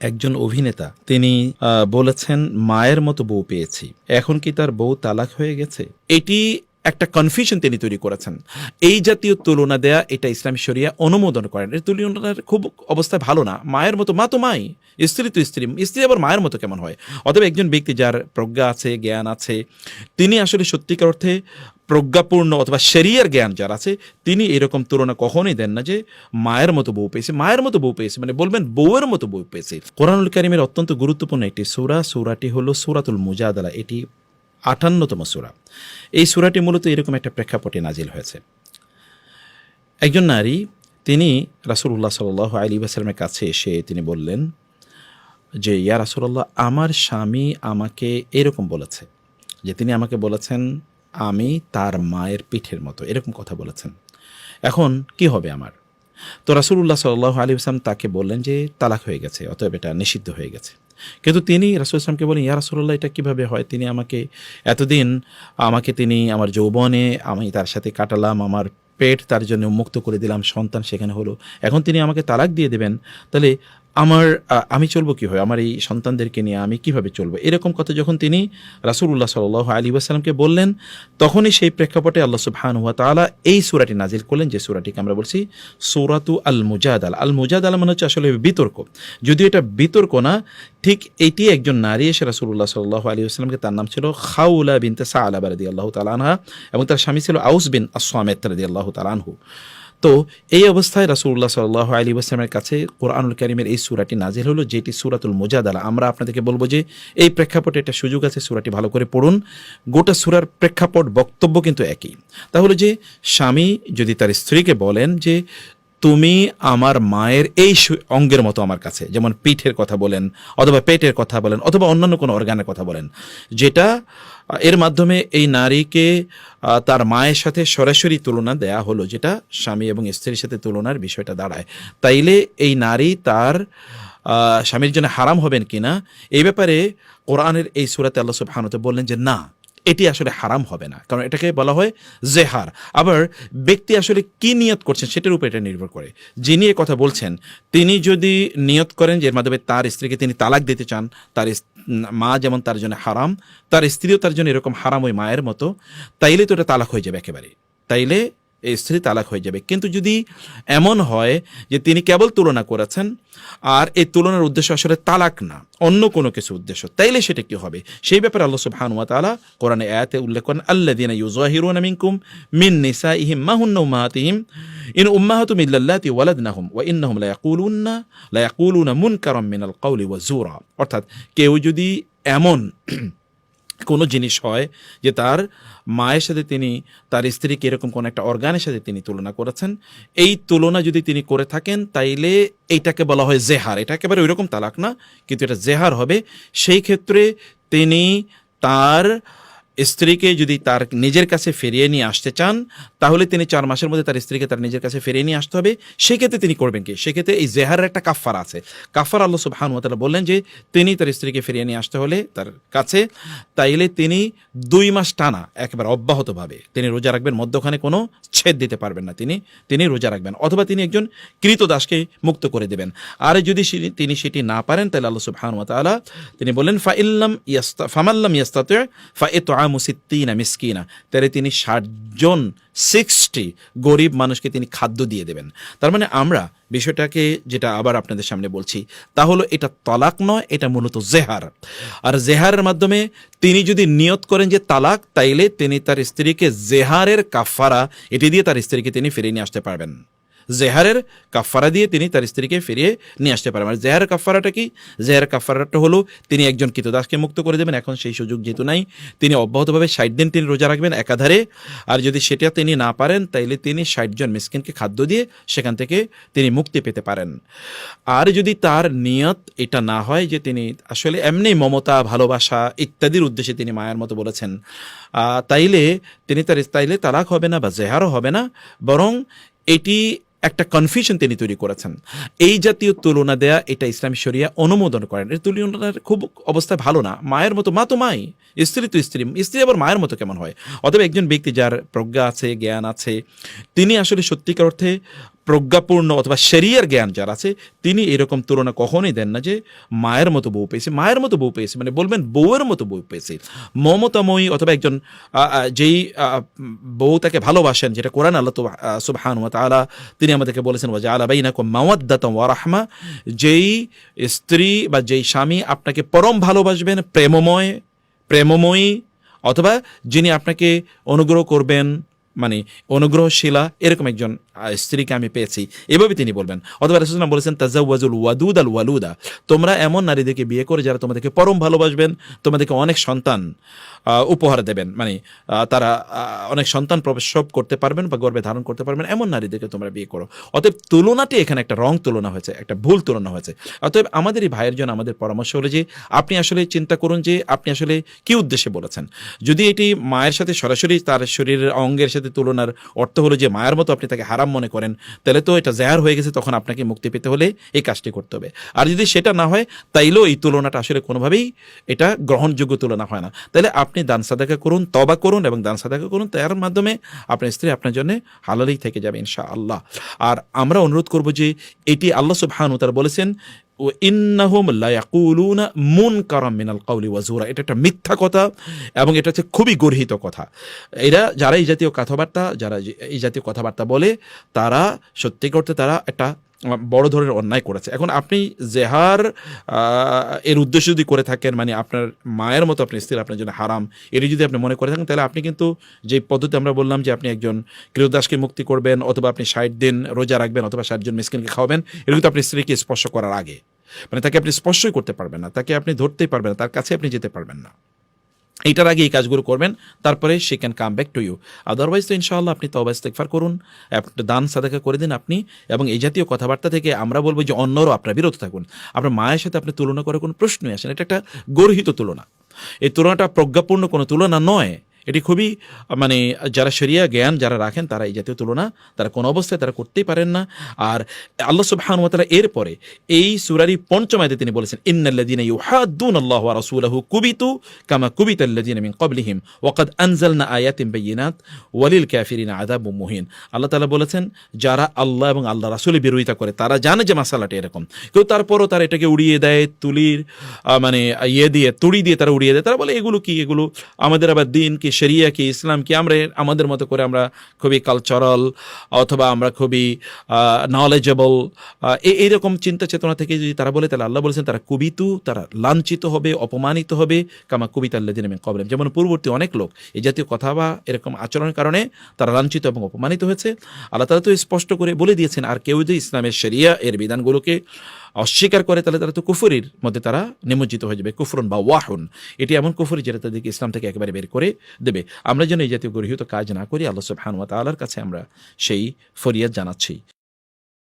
একজন অভিনেতা, তিনি বলেছেন, মায়ের মতো বউ পেয়েছি। এখন কি তার বউ তালাক হয়ে গেছে? এটি একটা কনফিউশন তিনি তৈরি করেছেন। এই জাতীয় তুলনা দেয়া এটা ইসলামী শরিয়া অনুমোদন করেন। এই তুলনার খুব অবস্থা ভালো না। মায়ের মতো, মা তো মাই। স্ত্রী তো স্ত্রী। স্ত্রী আবার মায়ের মতো কেমন হয়? অথবা একজন ব্যক্তি যার প্রজ্ঞা আছে, জ্ঞান আছে, তিনি আসলে সত্যিকার অর্থে প্রজ্ঞাপূর্ণ অথবা শরিয়ার জ্ঞান যার আছে, তিনি এরকম তুলনা কখনোই দেন না যে মায়ের মতো বউ পেয়েছে। মায়ের মতো বউ পেয়েছে। মানে বলবেন বউয়ের মতো বউ পেয়েছে। কোরআনুল কারিমের অত্যন্ত গুরুত্বপূর্ণ একটি সূরা। সুরাটি হলো সূরাতুল মুজাদালা। এটি আটান্নতম সুরা। এই সুরাটি মূলত এরকম একটা প্রেক্ষাপটে নাজিল হয়েছে। একজন নারী, তিনি রাসূলুল্লাহ সাল্লাহ আলী ওয়াসাল্লামের কাছে এসে তিনি বললেন যে, ইয়া রাসূলুল্লাহ, আমার স্বামী আমাকে এরকম বলেছে যে, তিনি আমাকে বলেছেন, আমি তার মায়ের পিঠের মতো। এরকম কথা বলেছেন। এখন কি হবে আমার? তো রাসুল্লাহ সাল্লাহ আলী ইসলাম তাকে বললেন যে, তালাক হয়ে গেছে, অতএব এটা নিষিদ্ধ হয়ে গেছে। কিন্তু তিনি রাসুল ইসলামকে বলেন ইয়া রাসুল্লাহ এটা কীভাবে হয়? তিনি আমাকে এতদিন, আমাকে তিনি আমার যৌবনে, আমি তার সাথে কাটালাম, আমার পেট তার জন্য মুক্ত করে দিলাম, সন্তান সেখানে হলো। এখন তিনি আমাকে তালাক দিয়ে দেবেন। তাহলে আমার আমি চলবো কী হয়? আমার এই সন্তানদেরকে নিয়ে আমি কীভাবে চলবো? এরকম কথা যখন তিনি রাসূলুল্লাহ সাল আলী ওয়াসালামকে বললেন, তখনই সেই প্রেক্ষাপটে আল্লাহ সুবহান হুয়া তাআলা এই সুরাটি নাজিল করলেন, যে সুরাটিকে আমরা বলছি সূরাতু আল মুজাদাল আল মুজাদাল মানে হচ্ছে আসলে বিতর্ক। যদিও এটা বিতর্ক না, ঠিক এটি একজন নারী এসে রাসূলুল্লাহ সাল্লাহ আলী আসলামকে তার নাম ছিল খাউলা বিনতে সাআলাবা রাদিয়াল্লাহু তাআলা আনহা এবং তার স্বামী ছিল আউস বিন আসসামেত রাদিয়াল্লাহু তাআলা আনহু। তো এই অবস্থায় রাসুল্লাহ সাল্লাহ আলী ওসলামের কাছে কোরআনুল করিমের এই সুরাটি নাজিল হলো, যেটি সুরাতুল মোজাদালা। আমরা আপনাদেরকে বলব যে এই প্রেক্ষাপটে একটা সুযোগ আছে, সুরাটি ভালো করে পড়ুন। গোটা সুরার প্রেক্ষাপট, বক্তব্য কিন্তু একই। তাহলে যে স্বামী যদি তার স্ত্রীকে বলেন যে তুমি আমার মায়ের এই অঙ্গের মতো আমার কাছে, যেমন পিঠের কথা বলেন, অথবা পেটের কথা বলেন, অথবা অন্যান্য কোনো অর্গানের কথা বলেন, যেটা এর মাধ্যমে এই নারীকে তার মায়ের সাথে সরাসরি তুলনা দেয়া হলো, যেটা স্বামী এবং স্ত্রীর সাথে তুলনার বিষয়টা দাঁড়ায়। তাইলে এই নারী তার স্বামীর জন্য হারাম হবেন কিনা? এই ব্যাপারে কোরআনের এই সুরাতে আল্লাহ তাআলা বললেন যে না এটি আসলে হারাম হবে না। কারণ এটাকে বলা হয় জেহার। আবার ব্যক্তি আসলে কি নিয়ত করছেন সেটার উপর এটা নির্ভর করে। যিনি এ কথা বলছেন, তিনি যদি নিয়ত করেন যে এর মাধ্যমে তার স্ত্রীকে তিনি তালাক দিতে চান, তার মা যেমন তার জন্য হারাম, তার স্ত্রীও তার জন্য এরকম হারাম ওই মায়ের মতো, তাইলে তো এটা তালাক হয়ে যাবে একেবারে। তাইলে এই স্ত্রী তালাক হয়ে যাবে। কিন্তু যদি এমন হয় যে তিনি কেবল তুলনা করেছেন, আর এই তুলনার উদ্দেশ্য আসলে তালাক না, অন্য কোনো কিছু উদ্দেশ্য, তাইলে সেটা কি হবে? সেই ব্যাপারে আল্লাহ সুবহান ওয়া তাআলা কোরআনে আয়াতে উল্লেখ করেন, আল্লাযীনা ইউযাহিরুনা মিনকুম মিন নিসাইহিম মা হুন্না উম্মাহাতিহিম ইন উম্মাহাতুম ইল্লাল্লাতি ওয়ালাদনাহুম ওয়া ইন্নাহুম লা ইয়াকুলুনা লা ইয়াকুলুনা মুনকারাম মিনাল কওলি ওয়া জুরা অর্থাৎ কেউ যদি এমন কোনো জিনিস হয় যে তার মায়ের সাথে তিনি, তার স্ত্রীকে এরকম কোনো একটা অর্গানের সাথে তিনি তুলনা করেছেন। এই তুলনা যদি তিনি করে থাকেন, তাইলে এইটাকে বলা হয় জেহার। এটা একেবারে ওইরকম তালাক না, কিন্তু এটা জেহার হবে। সেই ক্ষেত্রে তিনি তার স্ত্রীকে যদি তার নিজের কাছে ফিরিয়ে নিয়ে আসতে চান, তাহলে তিনি চার মাসের মধ্যে তার স্ত্রীকে তার নিজের কাছে ফিরিয়ে নিয়ে আসতে হবে। সেক্ষেত্রে তিনি করবেন কি? সেক্ষেত্রে এই জেহারের একটা কাফার আছে। কাফার আল্লাহ সুবহান বললেন যে, তিনি তার স্ত্রীকে ফিরিয়ে নিয়ে আসতে হলে তার কাছে, তাইলে তিনি দুই মাস টানা একেবারে অব্যাহতভাবে তিনি রোজা রাখবেন, মধ্যখানে কোনো ছেদ দিতে পারবেন না তিনি তিনি রোজা রাখবেন। অথবা তিনি একজন কৃতদাসকে মুক্ত করে দেবেন। আর যদি তিনি সেটি না পারেন তাহলে আল্লাহ সুবহান তিনি বললেন ফা ইল্লাম ইয়াস্তা, ফামাল্লাম ইয়াস্তাতে ফা সিত্তিনা মিসকিনা। তাহলে তিনি ষাটজন সিক্সটি গরিব মানুষকে তিনি খাদ্য দিয়ে দেবেন। তার মানে আমরা বিষয়টাকে যেটা আবার আপনাদের সামনে বলছি, তা হলো এটা তালাক নয়, এটা মূলত জেহার। আর জেহারের মাধ্যমে তিনি যদি নিয়ত করেন যে তালাক, তাইলে তিনি তার স্ত্রীকে জেহারের কাফারা এটি দিয়ে তার স্ত্রীকে তিনি ফিরিয়ে নিয়ে আসতে পারবেন। জেহারের কাফারা দিয়ে তিনি তার স্ত্রীকে ফিরিয়ে নিয়ে আসতে পারেন। আর জেহারের কাফারাটা কি? জেহারের কাফারাটা হলো, তিনি একজন কৃতদাসকে মুক্ত করে দেবেন, এখন সেই সুযোগ যেহেতু নাই, তিনি অব্যাহতভাবে ষাট দিন তিনি রোজা রাখবেন একাধারে, আর যদি সেটা তিনি না পারেন, তাইলে তিনি ষাট জন মিসকিনকে খাদ্য দিয়ে সেখান থেকে তিনি মুক্তি পেতে পারেন। আর যদি তার নিয়ত এটা না হয় যে তিনি আসলে এমনি মমতা, ভালোবাসা ইত্যাদির উদ্দেশ্যে তিনি মায়ের মতো বলেছেন তাইলে তিনি তার, তাইলে তালাক হবে না বা জেহারও হবে না, বরং এটি একটা কনফিউশন তিনি তৈরি করেছেন। এই জাতীয় তুলনা দেয়া এটা ইসলামী শরিয়া অনুমোদন করেন। এই তুলনার খুব অবস্থা ভালো না। মায়ের মতো, মা তো মাই। স্ত্রী তো স্ত্রী। স্ত্রী আবার মায়ের মতো কেমন হয়? অথবা একজন ব্যক্তি যার প্রজ্ঞা আছে, জ্ঞান আছে, তিনি আসলে সত্যিকার অর্থে প্রজ্ঞাপূর্ণ অথবা শরিয়ার জ্ঞান যার আছে, তিনি এরকম তুলনা কখনোই দেন না যে মায়ের মতো বউ পেয়েছে, মায়ের মতো বউ পেয়েছে মানে বলবেন বউয়ের মতো বউ পেয়েছে। মমতাময়ী অথবা একজন যেই বউ তাকে ভালোবাসেন, যেটা কোরআন আল্লাহ তো সুবহান তাআলা, তিনি আমাদেরকে বলেছেন, ওয়া জাআলা বাইনাকুম মাওয়াদ্দাতাম ওয়া রাহমা যেই স্ত্রী বা যেই স্বামী আপনাকে পরম ভালোবাসবেন, প্রেমময়, প্রেমময়ী, অথবা যিনি আপনাকে অনুগ্রহ করবেন মানে অনুগ্রহশীলা এরকম একজন স্ত্রীকে আমি পেয়েছি। এভাবে তিনি বলবেন। অথবা রসুলাম বলেছেন, তাজাওয়াজুল ওয়াদুদ আল ওয়ালুদা। তোমরা এমন নারীদেরকে বিয়ে করে যারা তোমাদেরকে পরম ভালোবাসবেন, তোমাদেরকে অনেক সন্তান উপহার দেবেন। মানে তারা অনেক সন্তান প্রসব করতে পারবেন বা গর্বে ধারণ করতে পারবেন, এমন নারীদেরকে তোমরা বিয়ে করো। অতএব তুলনাটি এখানে একটা রং তুলনা হয়েছে, একটা ভুল তুলনা হয়েছে। অতএব আমাদের এই ভাইয়ের জন্য আমাদের পরামর্শ হলো যে, আপনি আসলে চিন্তা করুন যে, আপনি আসলে কি উদ্দেশ্যে বলেছেন। যদি এটি মায়ের সাথে সরাসরি তার শরীরের অঙ্গের সাথে তুলনার অর্থ হলো যে মায়ের মতো আপনি তাকে হারাম মনে করেন, তাহলে তো এটা জায়ার হয়ে গেছে, তখন আপনাকে মুক্তি পেতে হলে এই কাজটি করতে হবে। আর যদি সেটা না হয়, তাইলেও এই তুলনাটা আসলে কোনোভাবেই এটা গ্রহণযোগ্য তুলনা হয় না। তাহলে আপনি দান সাদাকা করুন তবা করুন এবং দান সাদাকা করুন তার মাধ্যমে আপনার স্ত্রী আপনার জন্য হালালেই থেকে যাবে ইনশা আল্লাহ আর আমরা অনুরোধ করব যে এটি আল্লাহ সুবহানু তারা বলেছেন ও ইন্নাহুম লায়াকুলুনা মুনকারাম মিনাল কাউলি ওয়াজুরা এটা একটা মিথ্যা কথা এবং এটা হচ্ছে খুবই গর্হিত কথা। এরা যারা এই জাতীয় কথাবার্তা, যারা এই জাতীয় কথাবার্তা বলে, তারা সত্যি করতে তারা একটা বড় ধরনের অন্যায় করেছে। এখন আপনি জেহার এর উদ্দেশ্য যদি করে থাকেন মানে আপনার মায়ের মতো আপনি স্ত্রী আপনার জন্য হারাম, এটি যদি আপনি মনে করে থাকেন, তাহলে আপনি কিন্তু যে পদ্ধতি আমরা বললাম যে আপনি একজন গৃহদাসকে মুক্তি করবেন, অথবা আপনি ষাট দিন রোজা রাখবেন, অথবা ষাট জন মিসকিনকে খাওয়াবেন এটা কিন্তু আপনি স্ত্রীকে স্পর্শ করার আগে। মানে তাকে আপনি স্পর্শই করতে পারবেন না, তাকে আপনি ধরতেই পারবেন না, তার কাছে আপনি যেতে পারবেন না। এইটার আগে এই কাজগুলো করবেন, তারপরে সে can come back to you otherwise তো ইনশাআল্লাহ আপনি তবা ইস্তেকফার করুন দান সাদাকা করে দিন আপনি, এবং এই জাতীয় কথাবার্তা থেকে আমরা বলব যে অন্যরও আপনার বিরত থাকুন। আপনার মায়ের সাথে আপনি তুলনা করার কোনো প্রশ্নই আসেন এটা একটা গর্হিত তুলনা। এই তুলনাটা প্রজ্ঞাপূর্ণ কোনো তুলনা নয়। এটি খুবই মানে যারা শরিয়া জ্ঞান যারা রাখেন তারা এই জাতীয় তুলনা, তারা কোনো অবস্থায় তারা করতেই পারেন না। আর আল্লাহ সুবহান ওয়া তাআলা এরপরে এই সূরারই পঞ্চম আয়াতে তিনি বলেছেন, ইন্নাল্লাযীনা ইউহাদ্দুন আল্লাহ ওয়া রাসূলাহু কুবিতু কামা কুবিতাল্লাযীনা মিন ক্বাবলিহিম ওয়া আনজালনা আয়াতিন বায়িনাত ওয়ালিল কাফিরিনা আযাবুম মুহিন। আল্লাহ তাআলা বলেছেন, যারা আল্লাহ এবং আল্লাহ রাসূলের বিরোধিতা করে, তারা জানে যে মাসালাটা এরকম। কেউ তারপরও তারা এটাকে উড়িয়ে দেয়, তুলির মানে ইয়ে দিয়ে, তুড়ি দিয়ে তারা উড়িয়ে দেয়। তারা বলে, এগুলো কি? এগুলো আমাদের আবার দিন কি শরিয়া কি ইসলাম কি? আমরা আমাদের মতো করে আমরা খুবই কালচারাল অথবা আমরা খুবই নলেজেবল এইরকম চিন্তা চেতনা থেকে যদি তারা বলে, তাহলে আল্লাহ বলেছেন তারা কুবিতু, তারা লাঞ্ছিত হবে, অপমানিত হবে, কামা কবিতা আল্লাহ দিন কবলেম যেমন পূর্ববর্তী অনেক লোক এই জাতীয় কথা বা এরকম আচরণের কারণে তারা লাঞ্ছিত এবং অপমানিত হয়েছে। আল্লাহ তালা তো স্পষ্ট করে বলে দিয়েছেন, আর কেউ যদি ইসলামের শরিয়া এর বিধানগুলোকে অস্বীকার করে তাহলে তারা তো কুফুরির মধ্যে তারা নিমজ্জিত হয়ে যাবে। কুফরন বা ওয়াহুন। এটি এমন কুফুরি যেটা তাদেরকে ইসলাম থেকে একেবারে বের করে দেবে। আমরা যেন এই জাতীয় গর্হিত কাজ না করি, আল্লাহ সুবহান ওয়া তাআলার কাছে আমরা সেই ফরিয়াদ জানাচ্ছি।